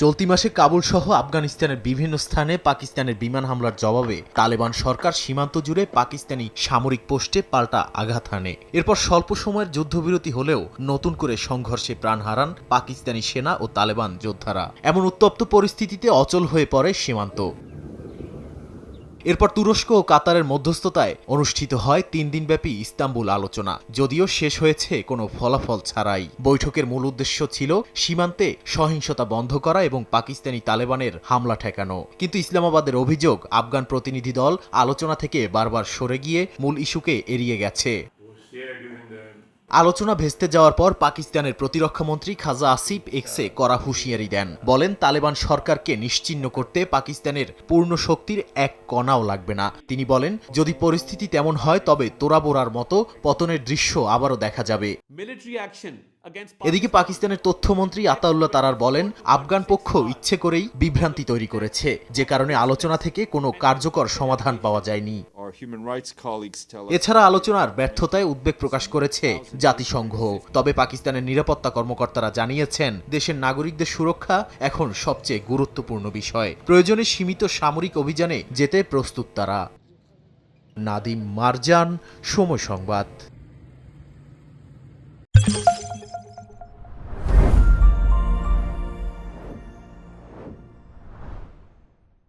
চলতি মাসে কাবুল সহ আফগানিস্তানের বিভিন্ন স্থানে পাকিস্তানের বিমান হামলার জবাবে তালেবান সরকার সীমান্ত জুড়ে পাকিস্তানি সামরিক পোস্টে পাল্টা আঘাত হানে। এরপর স্বল্প সময়ের যুদ্ধবিরতি হলেও নতুন করে সংঘর্ষে প্রাণ হারান পাকিস্তানি সেনা ও তালেবান যোদ্ধারা। এমন উত্তপ্ত পরিস্থিতিতে অচল হয়ে পড়ে সীমান্ত। এরপর তুরস্ক ও কাতারের মধ্যস্থতায় অনুষ্ঠিত হয় তিন দিনব্যাপী ইস্তাম্বুল আলোচনা। যদিও শেষ হয়েছে কোনো ফলাফল ছাড়াই। বৈঠকের মূল উদ্দেশ্য ছিল সীমান্তে সহিংসতা বন্ধ করা এবং পাকিস্তানি তালেবানের হামলা ঠেকানো। কিন্তু ইসলামাবাদের অভিযোগ, আফগান প্রতিনিধি দল আলোচনা থেকে বারবার সরে গিয়ে মূল ইস্যুকে এড়িয়ে গেছে। আলোচনা ভেস্তে যাওয়ার পর পাকিস্তানের প্রতিরক্ষামন্ত্রী খাজা আসিফ এক্সে করা হুঁশিয়ারি দেন। বলেন তালেবান সরকারকে নিশ্চিহ্ন করতে পাকিস্তানের পূর্ণ শক্তির এক কণাও লাগবে না। তিনি বলেন যদি পরিস্থিতি তেমন হয় তবে তোরাবোরার মতো পতনের দৃশ্য আবারও দেখা যাবে। এদিকে পাকিস্তানের তথ্যমন্ত্রী আতাউল্লাহ তারার বলেন আফগান পক্ষ ইচ্ছে করেই বিভ্রান্তি তৈরি করেছে। যে কারণে আলোচনা থেকে কোনো কার্যকর সমাধান পাওয়া যায়নি। এছাড়া আলোচনার ব্যর্থতায় উদ্বেগ প্রকাশ করেছে জাতিসংঘ। তবে পাকিস্তানের নিরাপত্তা কর্মকর্তারা জানিয়েছেন, দেশের নাগরিকদের সুরক্ষা এখন সবচেয়ে গুরুত্বপূর্ণ বিষয়। প্রয়োজনে সীমিত সামরিক অভিযানে যেতে প্রস্তুত তারা। নাদিম মারজান, সময় সংবাদ।